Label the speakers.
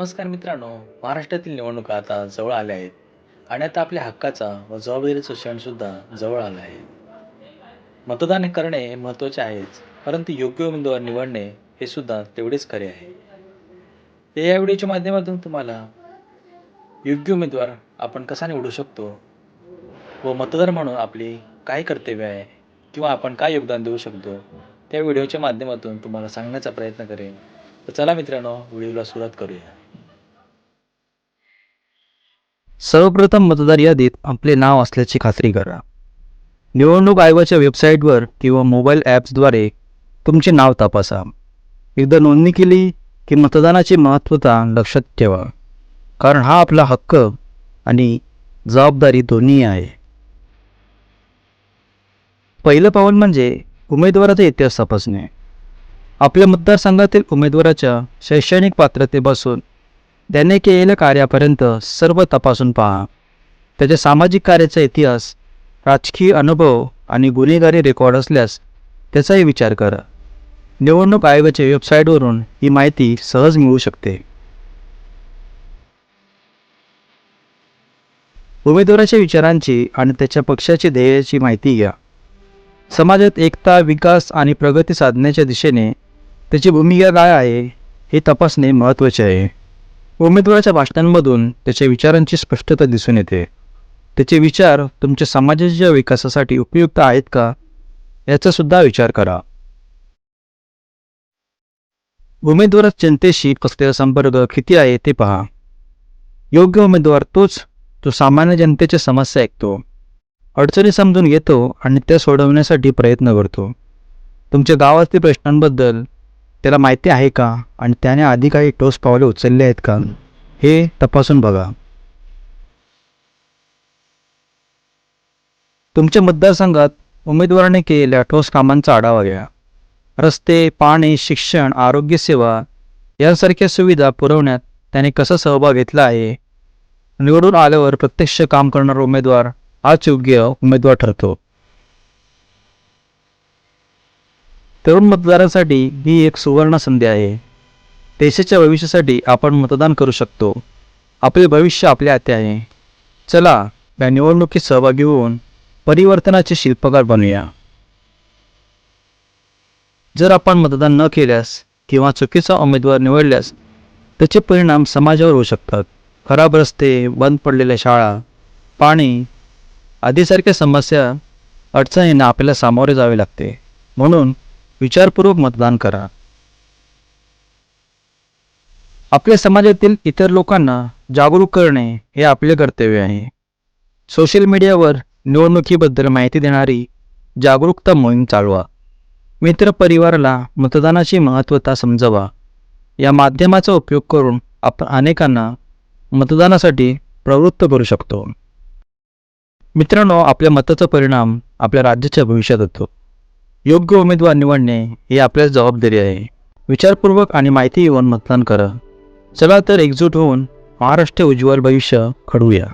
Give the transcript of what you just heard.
Speaker 1: नमस्कार मित्रांनो महाराष्ट्रातील निवडणुका आता जवळ आल्या आहेत आणि आता आपल्या हक्काचा व जबाबदारीचा क्षणसुद्धा जवळ आला आहे. मतदान करणे हे महत्त्वाचे आहेच परंतु योग्य उमेदवार निवडणे हे सुद्धा तेवढेच खरे आहे. ते या व्हिडिओच्या माध्यमातून तुम्हाला योग्य उमेदवार आपण कसा निवडू शकतो व मतदार म्हणून आपली काय कर्तव्य आहे किंवा आपण काय योगदान देऊ शकतो त्या व्हिडिओच्या माध्यमातून तुम्हाला सांगण्याचा प्रयत्न करेन. तर चला मित्रांनो व्हिडिओला सुरुवात करूया.
Speaker 2: सर्वप्रथम मतदार यादीत आपले नाव असल्याची खात्री करा. निवडणूक आयोगाच्या वेबसाईटवर किंवा मोबाईल ॲप्सद्वारे तुमचे नाव तपासा. एकदा नोंदणी केली की मतदानाची महत्त्वता लक्षात ठेवा कारण हा आपला हक्क आणि जबाबदारी दोन्ही आहे. पहिलं पाऊल म्हणजे उमेदवाराचा इतिहास तपासणे. आपल्या मतदारसंघातील उमेदवाराच्या शैक्षणिक पात्रतेपासून त्याने केलेल्या कार्यापर्यंत सर्व तपासून पहा. त्याच्या सामाजिक कार्याचा इतिहास राजकीय अनुभव आणि गुन्हेगारी रेकॉर्ड असल्यास त्याचाही विचार करा. निवडणूक आयोगाच्या वेबसाईटवरून ही माहिती सहज मिळू शकते. उमेदवाराच्या विचारांची आणि त्याच्या पक्षाची ध्येयाची माहिती घ्या. समाजात एकता विकास आणि प्रगती साधण्याच्या दिशेने त्याची भूमिका काय आहे हे तपासणे महत्त्वाचे आहे. उमेदवाराच्या भाषणांमधून त्याच्या विचारांची स्पष्टता दिसून येते. त्याचे विचार तुमच्या समाजाच्या विकासासाठी उपयुक्त आहेत का याचा सुद्धा विचार करा. उमेदवारात जनतेशी कसलेला संपर्क किती आहे ते पहा. योग्य उमेदवार तोच जो सामान्य जनतेच्या समस्या ऐकतो. अडचणी समजून घेतो आणि त्या सोडवण्यासाठी प्रयत्न करतो. तुमच्या गावातील प्रश्नांबद्दल त्याला माहिती आहे का? आणि त्याने आधी काही ठोस पावले उचलले आहेत का? हे तपासून बघा. तुमच्या मतदारसंघात उमेदवाराने केलेल्या ठोस कामांचा आढावा घ्या. रस्ते पाणी शिक्षण आरोग्यसेवा यांसारख्या सुविधा पुरवण्यात त्याने कसा सहभाग घेतला आहे? निवडून आल्यावर प्रत्यक्ष काम करणारा उमेदवार हाच योग्य उमेदवार ठरतो. तरुण मतदारांसाठी ही एक सुवर्ण संधी आहे. देशाच्या भविष्यासाठी आपण मतदान करू शकतो. आपले भविष्य आपल्या हाती आहे. चला या निवडणुकीत सहभागी होऊन परिवर्तनाचे शिल्पकार बनूया. जर आपण मतदान न केल्यास किंवा चुकीचा उमेदवार निवडल्यास त्याचे परिणाम समाजावर होऊ शकतात. खराब रस्ते बंद पडलेल्या शाळा पाणी आदीसारख्या समस्या अडचणींना आपल्याला सामोरे जावे लागते. म्हणून विचारपूर्वक मतदान करा. आपल्या समाजातील इतर लोकांना जागरूक करणे हे आपले कर्तव्य आहे. सोशल मीडियावर निवडणुकीबद्दल माहिती देणारी जागरूकता मोहीम चालवा. मित्र परिवाराला मतदानाची महत्त्वता समजवा. या माध्यमाचा उपयोग करून आपण अनेकांना मतदानासाठी प्रवृत्त करू शकतो. मित्रांनो आपल्या मताचा परिणाम आपल्या राज्याच्या भविष्यात होतो. योग्य उमेदवार निवडणे ही आपल्या जबाबदारी आहे. विचारपूर्वक आणि माहिती येऊन मतदान करा. चला तर एकजूट होऊन महाराष्ट्र उज्ज्वल भविष्य घडवूया.